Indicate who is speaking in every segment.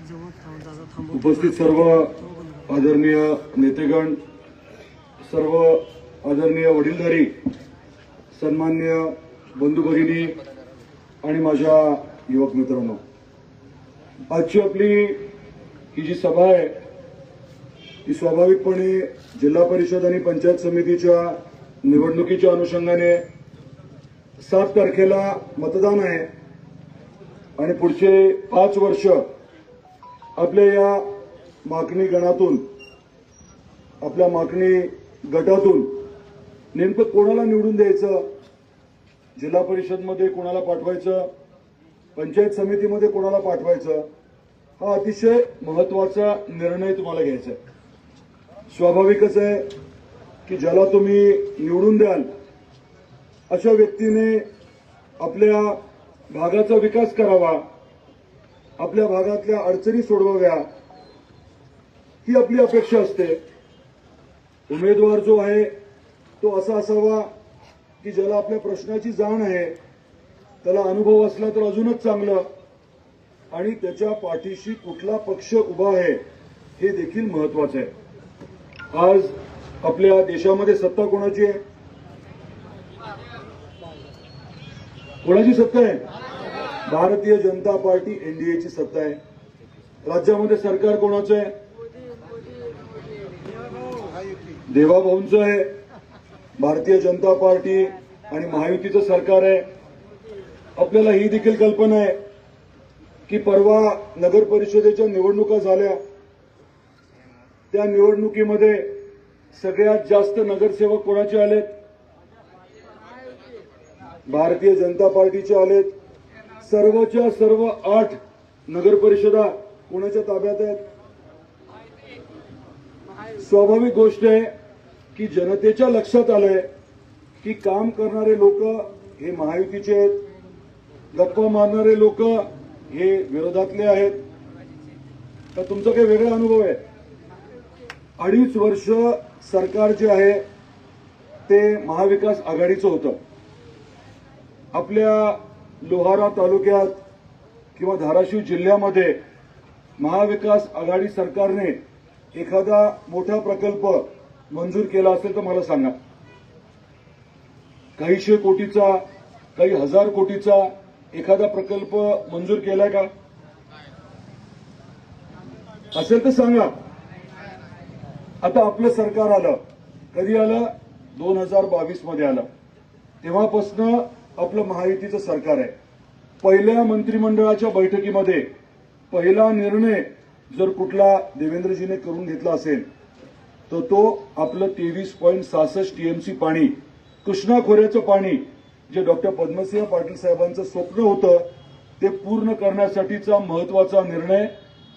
Speaker 1: उपस्थित सर्व आदरणीय नेतेगण सर्व आदरणीय वडीलधारी सन्मान्य बंधू भगिनी आणि माझ्या युवक मित्रांनो आजची आपली ही जी सभा आहे ती स्वाभाविकपणे जिल्हा परिषद आणि पंचायत समितीच्या निवडणुकीच्या अनुषंगाने सात तारखेला मतदान आहे आणि पुढचे पाच वर्ष आपल्या या मागणी गणातून आपल्या मागणी गटातून नेमकं कोणाला निवडून द्यायचं? जिल्हा परिषदमध्ये कोणाला पाठवायचं? पंचायत समितीमध्ये कोणाला पाठवायचं? हा अतिशय महत्त्वाचा निर्णय तुम्हाला घ्यायचा आहे. स्वाभाविकच आहे की ज्याला तुम्ही निवडून द्याल अशा व्यक्तीने आपल्या भागाचा विकास करावा आपल्या भागातल्या अडचणी सोडवाव्या ही आपली अपेक्षा असते. उमेदवार जो आहे तो असा असावा की ज्याला आपल्या प्रश्नाची जाण आहे त्याला अनुभव असला तर अजूनच चांगलं. आणि त्याच्या पाठीशी कुठला पक्ष उभा आहे हे देखील महत्वाचं आहे. आज आपल्या देशामध्ये सत्ता कोणाची आहे? कोणाची सत्ता आहे? भारतीय जनता पार्टी एनडीएची सत्ता आहे. राज्यामध्ये सरकार कोणाचं आहे? देवाभाऊंचं आहे. भारतीय जनता पार्टी आणि महायुतीचं सरकार आहे. आपल्याला ही देखील कल्पना आहे की परवा नगर परिषदेच्या निवडणुका झाल्या. त्या निवडणुकीमध्ये सगळ्यात जास्त नगरसेवक कोणाचे आलेत? भारतीय जनता पार्टीचे आलेत. सर्वच्या सर्व आठ नगर परिषदा कोणाच्या ताब्यात आहेत? स्वाभाविक गोष्ट आहे की जनतेच्या लक्षात आलंय की काम करणारे लोक हे महायुतीचे आहेत. गप्पा मारणारे लोक हे विरोधातले आहेत. तर तुमचा काही वेगळा अनुभव आहे. अडीच वर्ष सरकार जे आहे ते महाविकास आघाडीचं होतं. आपल्या लोहारा तालुक्यात किंवा धाराशिव जिल्ह्यामध्ये महाविकास आघाडी सरकारने एखादा मोठा प्रकल्प मंजूर केला असेल तर मला सांगा. काहीशे कोटीचा काही हजार कोटीचा एखादा प्रकल्प मंजूर केलाय का? असेल तर सांगा. आता आपलं सरकार आलं कधी आलं? दोन हजार बावीसमध्ये आलं. तेव्हापासनं आपलं महायुतीचं सरकार आहे. पहिल्या मंत्रिमंडळाच्या बैठकीमध्ये पहिला निर्णय जर कुठला देवेंद्रजीने करून घेतला असेल तर तो आपलं तेवीस पॉईंट सहासष्ट टीएमसी पाणी कृष्णा खोऱ्याचं पाणी जे डॉक्टर पद्मसिंह पाटील साहेबांचं स्वप्न होतं ते पूर्ण करण्यासाठीचा महत्त्वाचा निर्णय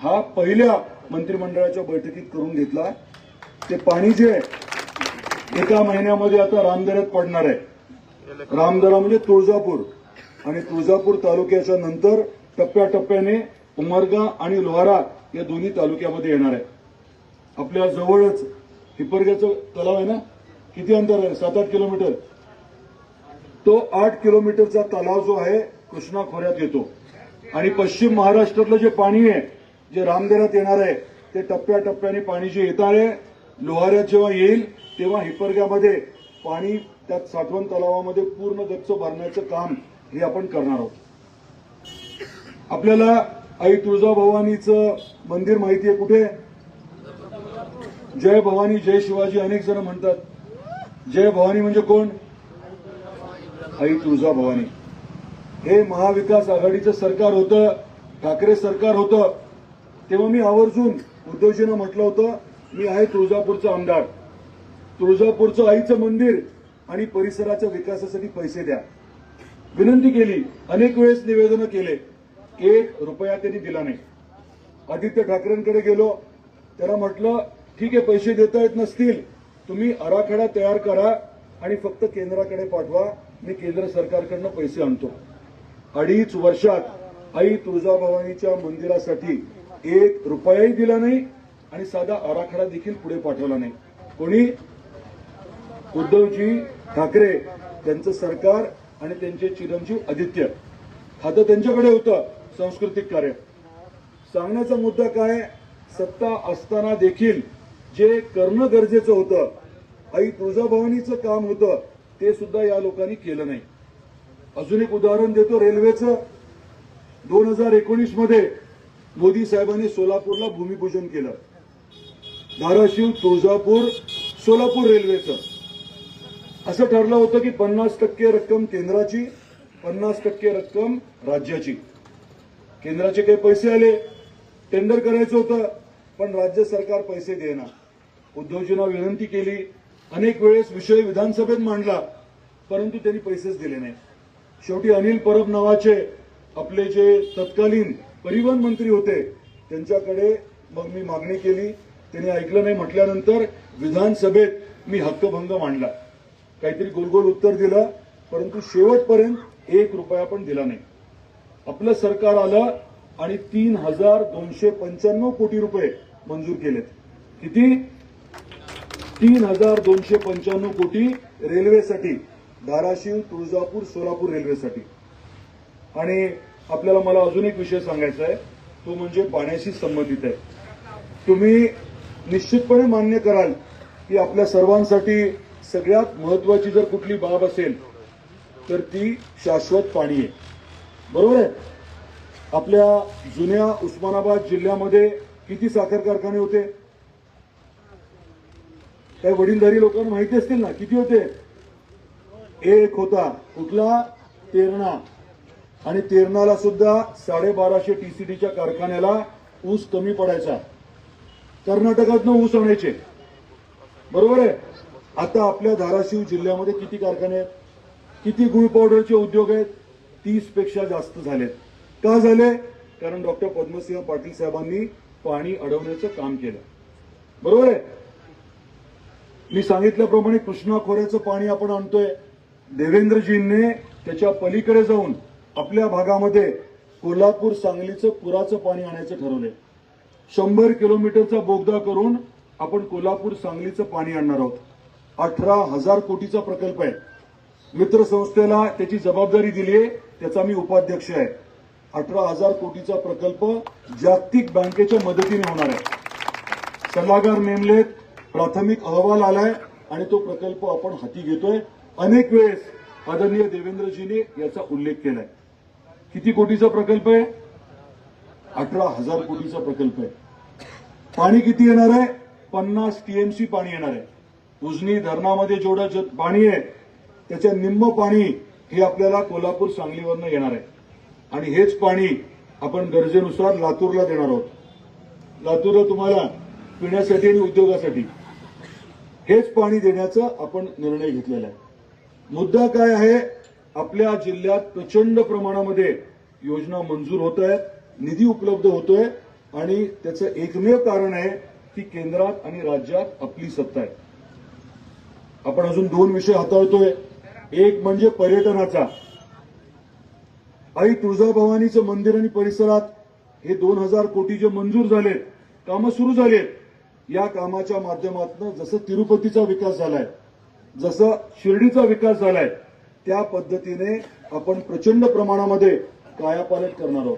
Speaker 1: हा पहिल्या मंत्रिमंडळाच्या बैठकीत करून घेतला. ते पाणी जे एका महिन्यामध्ये आता रामदऱ्यात पडणार आहे. रामदरा म्हणजे तुळजापूर आणि तुळजापूर तालुक्याच्या नंतर टप्प्याटप्प्याने उमरगा आणि लोहारा या दोन्ही तालुक्यामध्ये येणार आहे. आपल्या जवळच हिपरग्याचं तलाव आहे ना? किती अंतर आहे? सात आठ किलोमीटर. तो आठ किलोमीटरचा तलाव जो आहे कृष्णा खोऱ्यात येतो. आणि पश्चिम महाराष्ट्रातलं जे पाणी आहे जे रामदेरात येणार आहे ते टप्प्याटप्प्याने पाणी जे येणार आहे लोहाऱ्यात जेव्हा येईल तेव्हा हिपरग्यामध्ये पाणी त्यात साठवण तलावामध्ये पूर्ण गच्च भरण्याचं काम हे आपण करणार आहोत. आपल्याला आई तुळजाभवानीचं मंदिर माहिती आहे कुठे? जय भवानी जय शिवाजी अनेक जण म्हणतात. जय भवानी म्हणजे कोण? आई तुळजाभवानी हे महाविकास आघाडीचं सरकार होतं ठाकरे सरकार होतं. तेव्हा मी आवर्जून उद्धवजींना म्हटलं होतं मी आहे तुळजापूरचा आमदार. तुळजापूरचं आईचं मंदिर आणि परिसराच्या विकासासाठी पैसे द्या. विनंती केली. अनेक वेळेस निवेदनं केले. एक रुपया त्यांनी दिला नाही. आदित्य ठाकरेंकडे गेलो. त्याला म्हटलं ठीक आहे पैसे देता येत नसतील. तुम्ही आराखडा तयार करा आणि फक्त केंद्राकडे पाठवा. मी केंद्र सरकारकडनं पैसे आणतो. अडीच वर्षात आई तुळजाभवानीच्या मंदिरासाठी एक रुपयाही दिला नाही आणि साधा आराखडा देखील पुढे पाठवला नाही. कोणी? उद्धवजी ठाकरे त्यांचं सरकार आणि त्यांचे चिरंजीव आदित्य. खातं त्यांच्याकडे होतं सांस्कृतिक कार्य. सांगण्याचा मुद्दा काय? सत्ता असताना देखील जे करणं गरजेचं होतं आई तुळजाभवानीचं काम होतं ते सुद्धा या लोकांनी केलं नाही. अजून एक उदाहरण देतो रेल्वेचं. दोन हजार एकोणीसमध्ये मोदी साहेबांनी सोलापूरला भूमिपूजन केलं. धाराशिव तुळजापूर सोलापूर रेल्वेचं. असं ठरलं होतं की पन्नास टक्के रक्कम केंद्राची पन्नास टक्के रक्कम राज्याची. केंद्राचे काही पैसे आले टेंडर करायचं होतं पण राज्य सरकार पैसे देणार उद्धवजींना विनंती केली अनेक वेळेस विषय विधानसभेत मांडला परंतु त्यांनी पैसेच दिले नाही. शेवटी अनिल परब नावाचे आपले जे तत्कालीन परिवहन मंत्री होते त्यांच्याकडे मग मी मागणी केली. त्यांनी ऐकलं नाही म्हटल्यानंतर विधानसभेत मी हक्कभंग मांडला. काहीतरी गोलगोल उत्तर दिलं परंतु शेवटपर्यंत एक रुपया पण दिला नाही. आपलं सरकार आलं आणि तीन हजार दोनशे पंच्याण्णव कोटी रुपये मंजूर केलेत. किती? तीन हजार दोनशे पंच्याण्णव कोटी रेल्वेसाठी धाराशिव तुळजापूर सोलापूर रेल्वेसाठी. आणि आपल्याला मला अजून एक विषय सांगायचा आहे. तो म्हणजे पाण्याशी संबंधित आहे. तुम्ही निश्चितपणे मान्य कराल की आपल्या सर्वांसाठी सगळ्यात महत्वाची जर कुठली बाब असेल तर ती शाश्वत पाणी आहे. बरोबर आहे? आपल्या जुन्या उस्मानाबाद जिल्ह्यामध्ये किती साखर कारखाने होते? काही वडीलधारी लोकांना माहिती असतील ना किती होते? एक होता. कुठला? तेरणा. आणि तेरणाला सुद्धा साडेबाराशे टीसीडीच्या कारखान्याला ऊस कमी पडायचा. कर्नाटकातनं ऊस आणायचे. बरोबर आहे? आता आपल्या धाराशिव जिल्ह्यामध्ये किती कारखाने आहेत? किती गुळ पावडरचे उद्योग आहेत? तीसपेक्षा जास्त झालेत. का झाले? कारण डॉक्टर पद्मसिंह पाटील साहेबांनी पाणी अडवण्याचं काम केलं. बरोबर आहे? मी सांगितल्याप्रमाणे कृष्णा खोऱ्याचं पाणी आपण आणतोय. देवेंद्रजींनी त्याच्या पलीकडे जाऊन आपल्या भागामध्ये कोल्हापूर सांगलीचं पुराचं पाणी आणायचं ठरवलंय. शंभर किलोमीटरचा बोगदा करून आपण कोल्हापूर सांगलीचं पाणी आणणार आहोत. अठरा हजार कोटीचा प्रकल्प आहे. मित्रसंस्थेला त्याची जबाबदारी दिली आहे त्याचा मी उपाध्यक्ष आहे. अठरा हजार कोटीचा प्रकल्प जागतिक बँकेच्या मदतीने होणार आहे. सल्लागार नेमलेत प्राथमिक अहवाल आलाय आणि तो प्रकल्प आपण हाती घेतोय. अनेक वेळेस आदरणीय देवेंद्रजीने याचा उल्लेख केलाय. किती कोटीचा प्रकल्प आहे? अठरा हजार कोटीचा प्रकल्प आहे. पाणी किती येणार आहे? पन्नास टीएमसी पाणी येणार आहे. उजनी धरणामध्ये जेवढं जे पाणी आहे त्याच्या निम्म पाणी हे आपल्याला कोल्हापूर सांगलीवरनं येणार आहे. आणि हेच पाणी आपण गरजेनुसार लातूरला देणार आहोत. लातूरला तुम्हाला पिण्यासाठी आणि उद्योगासाठी हेच पाणी देण्याचा आपण निर्णय घेतलेला आहे. मुद्दा काय आहे? आपल्या जिल्ह्यात प्रचंड प्रमाणामध्ये योजना मंजूर होत आहेत निधी उपलब्ध होतोय आणि त्याचं एकमेव कारण आहे की केंद्रात आणि राज्यात आपली सत्ता आहे. आपण अजून दोन विषय हाताळतोय. एक म्हणजे पर्यटनाचा. आई तुळजाभवानीचं मंदिर आणि परिसरात हे दोन हजार कोटी जे मंजूर झालेत. कामं सुरू झालेत. या कामाच्या माध्यमातून जसं तिरुपतीचा विकास झालाय जसं शिर्डीचा विकास झालाय त्या पद्धतीने आपण प्रचंड प्रमाणामध्ये कायापालट करणार आहोत.